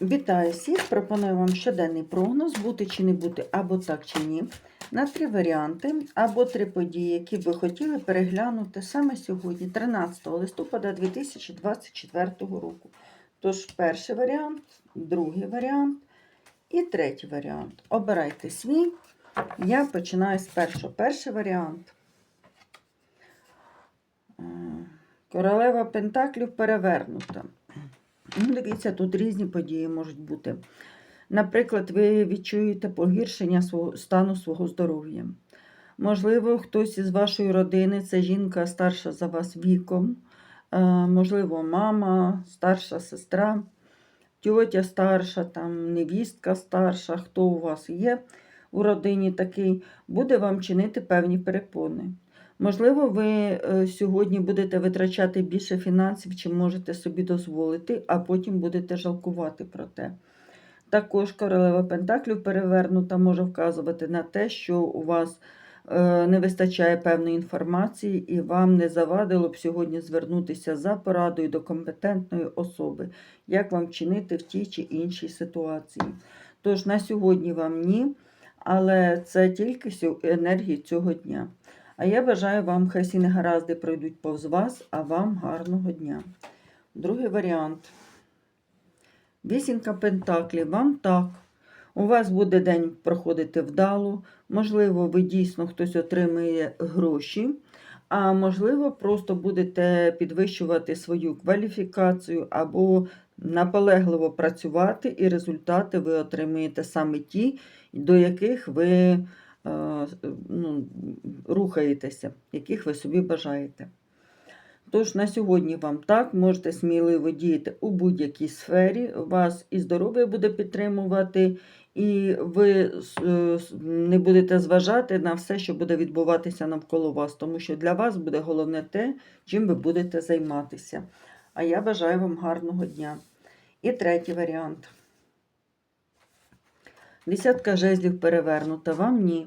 Вітаю всіх! Пропоную вам щоденний прогноз, бути чи не бути, або так чи ні, на три варіанти, або три події, які ви хотіли переглянути саме сьогодні, 13 листопада 2024 року. Тож, перший варіант, другий варіант і третій варіант. Обирайте свій. Я починаю з першого. Перший варіант. Е, Королева Пентаклів перевернута. Ну, дивіться, тут різні події можуть бути. Наприклад, ви відчуєте погіршення свого, стану свого здоров'я. Можливо, хтось із вашої родини, це жінка старша за вас віком, е, можливо, мама, старша сестра, тьотя старша, там, невістка старша, хто у вас є у родині такий, буде вам чинити певні перепони. Можливо, ви е, сьогодні будете витрачати більше фінансів, чим можете собі дозволити, а потім будете жалкувати про те. Також королева Пентаклів перевернута може вказувати на те, що у вас е, не вистачає певної інформації, і вам не завадило б сьогодні звернутися за порадою до компетентної особи, як вам вчинити в тій чи іншій ситуації. Тож на сьогодні вам ні, але це тільки енергії цього дня. А я бажаю вам, хай всі негаразди пройдуть повз вас, а вам гарного дня. Другий варіант. Вісінка Пентаклів. Вам так. У вас буде день проходити вдало. Можливо, ви дійсно хтось отримує гроші, а можливо, просто будете підвищувати свою кваліфікацію або наполегливо працювати, і результати ви отримуєте саме ті, до яких ви ну, рухаєтеся, яких ви собі бажаєте. Тож на сьогодні вам так, можете сміливо діяти у будь-якій сфері, вас і здоров'я буде підтримувати, і ви е, не будете зважати на все, що буде відбуватися навколо вас, тому що для вас буде головне те, чим ви будете займатися. А я бажаю вам гарного дня. І третій варіант. Десятка жезлів перевернута, вам ні.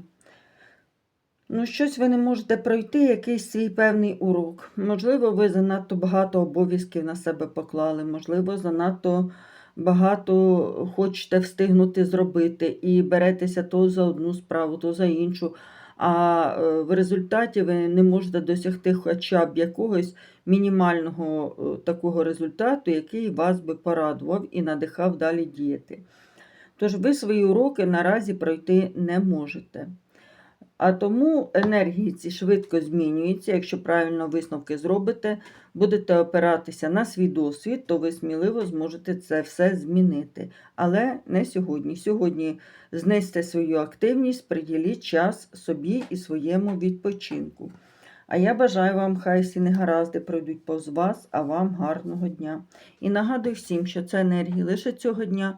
Ну, щось ви не можете пройти, якийсь свій певний урок. Можливо, ви занадто багато обов'язків на себе поклали, можливо, занадто багато хочете встигнути зробити і беретеся то за одну справу, то за іншу. А е, в результаті ви не можете досягти хоча б якогось мінімального е, такого результату, який вас би порадував і надихав далі діяти. Тож ви свої уроки наразі пройти не можете. А тому енергії ці швидко змінюються. Якщо правильно висновки зробите, будете опиратися на свій досвід, то ви сміливо зможете це все змінити. Але не сьогодні. Сьогодні знести свою активність, приділіть час собі і своєму відпочинку. А я бажаю вам, хай всі негаразди пройдуть повз вас, а вам гарного дня. І нагадую всім, що це енергії лише цього дня.